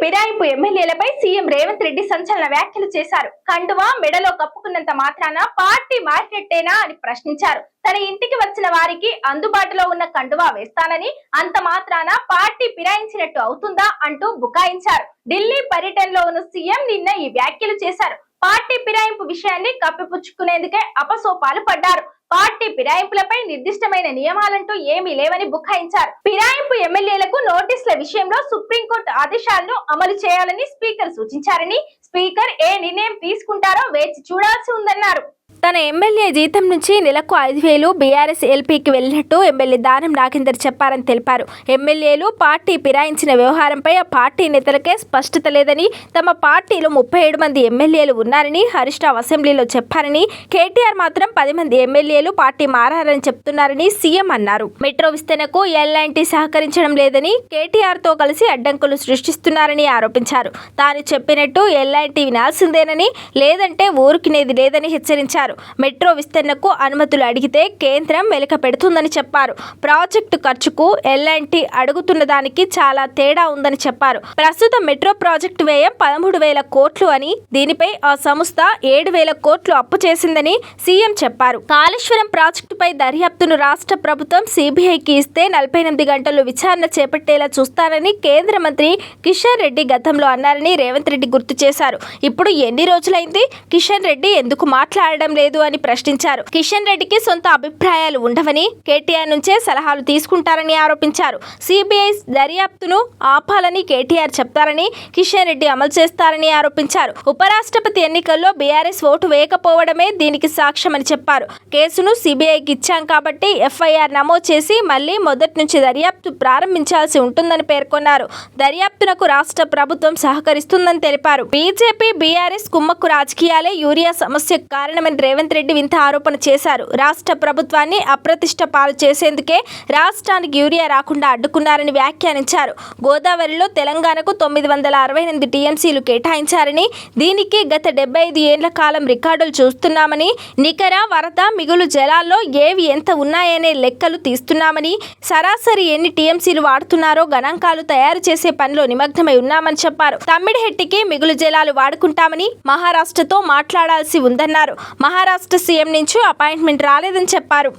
ఫిరాయింపు ఎమ్మెల్యేలపై సీఎం రేవంత్ రెడ్డి సంచలన వ్యాఖ్యలు చేశారు. కండువా మెడలో కప్పుకున్నంత మాత్రాన పార్టీ మారినట్టేనా అని ప్రశ్నించారు. తన ఇంటికి వచ్చిన వారికి అందుబాటులో ఉన్న కండువా వేస్తానని అంత మాత్రాన పార్టీ ఫిరాయించినట్టు అవుతుందా అంటూ బుకాయించారు. ఢిల్లీ పర్యటనలో ఉన్న సీఎం నిన్న ఈ వ్యాఖ్యలు చేశారు. పార్టీ ఫిరాయింపు విషయాన్ని కప్పిపుచ్చుకునేందుకే అపసోపాలు పడ్డారు. పార్టీ ఫిరాయింపులపై నిర్దిష్టమైన నియమాలంటూ ఏమీ లేవని బుఖాయించారు. ఫిరాయింపు ఎమ్మెల్యేలకు నోటీసుల విషయంలో సుప్రీంకోర్టు ఆదేశాలను అమలు చేయాలని స్పీకర్ సూచించారని స్పీకర్ ఏ నిర్ణయం తీసుకుంటారో వేచి చూడాల్సి ఉందన్నారు. తన ఎమ్మెల్యే జీతం నుంచి నెలకు ఐదు వేలు బీఆర్ఎస్ ఎల్పీకి వెళ్ళినట్టు ఎమ్మెల్యే దానం నాగేందర్ చెప్పారని తెలిపారు. ఎమ్మెల్యేలు పార్టీ ఫిరాయించిన వ్యవహారంపై ఆ పార్టీ నేతలకే స్పష్టత లేదని తమ పార్టీలో ముప్పై ఏడు మంది ఎమ్మెల్యేలు ఉన్నారని హరీష్ రావు అసెంబ్లీలో చెప్పారని కేటీఆర్ మాత్రం పది మంది ఎమ్మెల్యేలు పార్టీ మారారని చెప్తున్నారని సీఎం అన్నారు. మెట్రో విస్తరణకు ఎల్లాంటి సహకరించడం లేదని కేటీఆర్తో కలిసి అడ్డంకులు సృష్టిస్తున్నారని ఆరోపించారు. తాను చెప్పినట్టు ఎల్లాంటి వినాల్సిందేనని లేదంటే ఊరుకునేది లేదని హెచ్చరించారు. మెట్రో విస్తరణకు అనుమతులు అడిగితే కేంద్రం వెలక పెడుతుందని చెప్పారు. ప్రాజెక్టు ఖర్చుకు ఎల్ఎన్టీ అడుగుతున్న దానికి చాలా తేడా ఉందని చెప్పారు. ప్రస్తుతం మెట్రో ప్రాజెక్టు వ్యయం పదమూడు వేల కోట్లు అని దీనిపై ఆ సంస్థ ఏడు వేల కోట్లు అప్పు చేసిందని సీఎం చెప్పారు. కాళేశ్వరం ప్రాజెక్టుపై దర్యాప్తును రాష్ట్ర ప్రభుత్వం సిబిఐకి ఇస్తే నలభై ఎనిమిది గంటల్లో విచారణ చేపట్టేలా చూస్తానని కేంద్ర మంత్రి కిషన్ రెడ్డి గతంలో అన్నారని రేవంత్ రెడ్డి గుర్తు చేశారు. ఇప్పుడు ఎన్ని రోజులైంది? కిషన్ రెడ్డి ఎందుకు మాట్లాడడం లేదు అని ప్రశ్నించారు. కిషన్ రెడ్డికి సొంత అభిప్రాయాలు ఉండవని కేటీఆర్ నుంచే సలహాలు తీసుకుంటారని ఆరోపించారు. సిబిఐ దర్యాప్తును ఆపాలని కేటీఆర్ చెప్తారని కిషన్ రెడ్డి అమలు చేస్తారని ఆరోపించారు. ఉపరాష్ట్రపతి ఎన్నికల్లో బీఆర్ఎస్ ఓటు వేయకపోవడమే దీనికి సాక్ష్యమని చెప్పారు. కేసును సిబిఐకి ఇచ్చాం కాబట్టి ఎఫ్ఐఆర్ నమోదు చేసి మళ్ళీ మొదటి నుంచి దర్యాప్తు ప్రారంభించాల్సి ఉంటుందని పేర్కొన్నారు. దర్యాప్తునకు రాష్ట్ర ప్రభుత్వం సహకరిస్తుందని తెలిపారు. బీజేపీ బీఆర్ఎస్ కుమ్మక్కు రాజకీయాలే యూరియా సమస్యకు కారణమని రేవంత్ రెడ్డి వింత ఆరోపణ చేశారు. రాష్ట్ర ప్రభుత్వాన్ని అప్రతిష్ట పాలు చేసేందుకే రాష్ట్రానికి యూరియా రాకుండా అడ్డుకున్నారని వ్యాఖ్యానించారు. గోదావరిలో తెలంగాణకు తొమ్మిది వందల అరవై ఎనిమిది టీఎంసీలు కేటాయించారని దీనికి గత డెబ్బై ఐదు ఏళ్ళ కాలం రికార్డులు చూస్తున్నామని నికర వరద మిగులు జలాల్లో ఏవి ఎంత ఉన్నాయనే లెక్కలు తీస్తున్నామని సరాసరి ఎన్ని టీఎంసీలు వాడుతున్నారో గణాంకాలు తయారు చేసే పనిలో నిమగ్నమై ఉన్నామని చెప్పారు. తమ్మిడిహెట్టికి మిగులు జలాలు వాడుకుంటామని మహారాష్ట్రతో మాట్లాడాల్సి ఉందన్నారు. మహారాష్ట్ర సీఎం నుంచి అపాయింట్మెంట్ రాలేదని చెప్పారు.